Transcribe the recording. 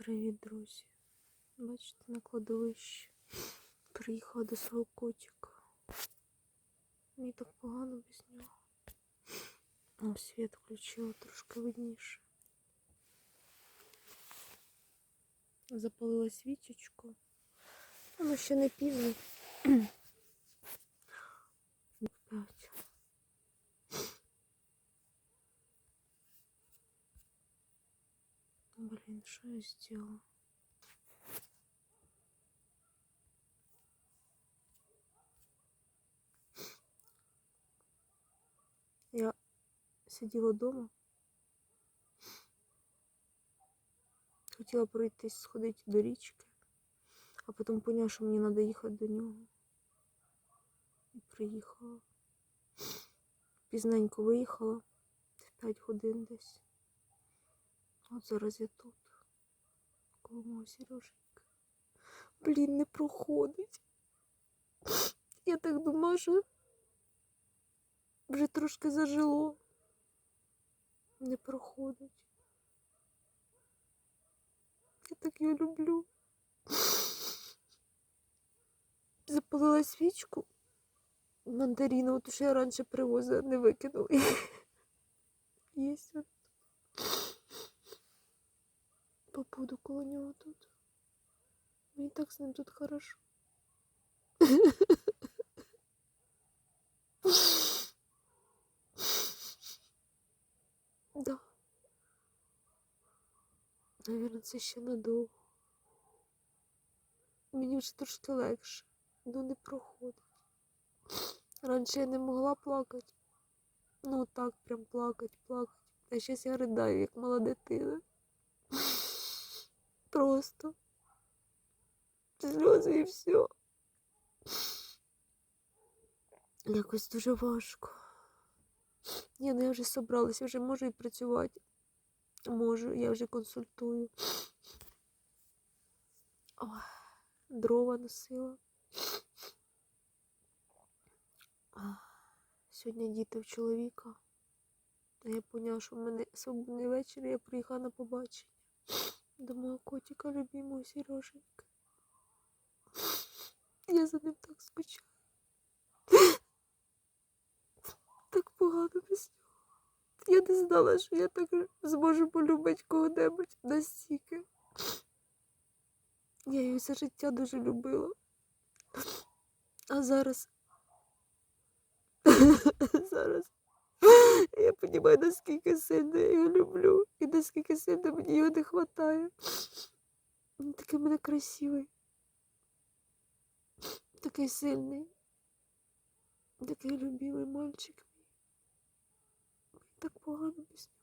Привіт, друзі. Бачите, на кладовищі приїхала до свого котика. Мені так погано без нього. О, світ включила трошки видніше. Запалила свічечку. Воно ще не пізно. Блин, что я сделала? Я сиділа вдома. Хотіла пройтись, сходити до річки, а потім поняла, що мені треба їхати до нього. І приїхала. Пізненько виїхала, в 5 годин десь. От зараз я тут. Коло мого Сереженька. Блін, не проходить. Я так думала, що вже трошки зажило. Не проходить. Я так його люблю. Запалила свічку мандарину, ту, що я раніше привозила, не викинула. Є от. Побуду коло нього тут. Мені так з ним тут хорошо. Да. Навірно, це ще надовго. Мені вже трошки легше, ну не проходить. Раніше я не могла плакати. Ну так прям плакати, плакати. А зараз я ридаю, як мала дитина. Просто. Сльози і все. Якось дуже важко. Ні, ну я вже собралася, вже можу і працювати. Можу, я вже консультую. Дрова носила. Сьогодні діти в чоловіка. Я поняла, що в мене свободний вечір, я приїхала на побачення. До мого котика любимого Сереженька. Я за ним так скучаю. Так погано без нього. Я не знала, що я так зможу полюбити кого-небудь настільки. Я її все життя дуже любила. А зараз. зараз. Я розумію, наскільки сильно я його люблю і наскільки сильно мені його не вистачає. Він такий мене красивий. Такий сильний. Такий любимий мальчик. Мені так погано без нього.